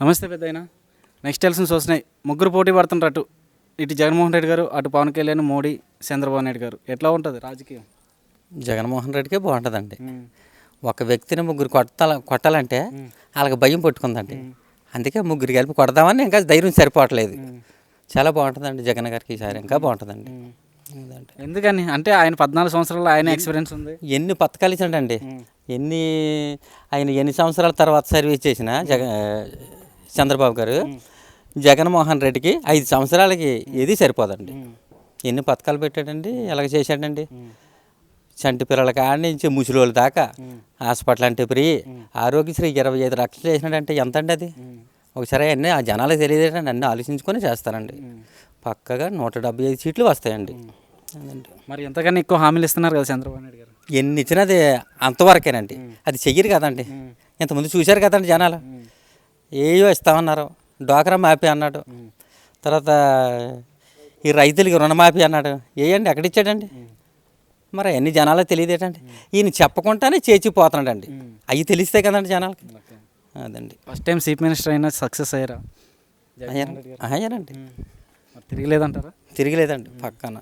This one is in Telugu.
నమస్తే పెద్దయినా. నెక్స్ట్ ఎలక్షన్స్ వస్తున్నాయి. ముగ్గురు పోటీ పడుతుంటారు అటు. ఇటు జగన్మోహన్ రెడ్డి గారు అటు పవన్ కళ్యాణ్ మోడీ చంద్రబాబు నాయుడు గారు. ఎట్లా ఉంటుంది రాజకీయం? జగన్మోహన్ రెడ్డికే బాగుంటుందండి. ఒక వ్యక్తిని ముగ్గురు కొట్టాల కొట్టాలంటే వాళ్ళకి భయం పట్టుకుందండి. అందుకే ముగ్గురు కలిపి కొడదామని ఇంకా ధైర్యం సరిపోవట్లేదు. చాలా బాగుంటుందండి జగన్ గారికి ఈసారి ఇంకా బాగుంటుందండి. ఎందుకని? అంటే ఆయన పద్నాలుగు సంవత్సరాలు ఆయన ఎక్స్పీరియన్స్ ఉంది. ఎన్ని పథకాలు ఇచ్చాడండి ఎన్ని ఆయన ఎన్ని సంవత్సరాల తర్వాత సర్వీస్ చేసిన జగ చంద్రబాబు గారు జగన్మోహన్ రెడ్డికి ఐదు సంవత్సరాలకి ఏది సరిపోదండి. ఎన్ని పథకాలు పెట్టాడండి? ఎలాగ చేశాడండి? చంటి పిల్లల కాడి నుంచి ముసలోళ్ళ దాకా హాస్పిటల్ అంటే ఫ్రీ. ఆరోగ్యశ్రీ ఇరవై ఐదు లక్షలు చేసినాడంటే ఎంత అండి అది ఒకసారి అన్నీ ఆ జనాలకు తెలియదేటండి అన్నీ ఆలోచించుకొని చేస్తారండి. పక్కగా నూట డెబ్బై ఐదు సీట్లు వస్తాయండి. మరి ఎంతకన్నా ఎక్కువ హామీలు ఇస్తున్నారు కదా చంద్రబాబు నాయుడు గారు? ఎన్ని ఇచ్చినది అంతవరకేనండి. అది చెయ్యరు కదండి. ఇంతకుముందు చూశారు కదండి జనాలు. ఏయో ఇస్తామన్నారు డోకరా మాఫీ అన్నాడు. తర్వాత ఈ రైతులకి రుణమాఫీ అన్నాడు. ఏయండి ఎక్కడ ఇచ్చాడండి? మరి అన్ని జనాలకు తెలియదేటండి? ఈయన చెప్పకుండానే చేచిపోతున్నాడండి. అవి తెలిస్తే కదండి జనాలకి. అదండి. ఫస్ట్ టైం చీఫ్ మినిస్టర్ అయినా సక్సెస్ అయ్యారా? అయ్యారండి. తిరగలేదంటారా? తిరిగిలేదండి పక్కన.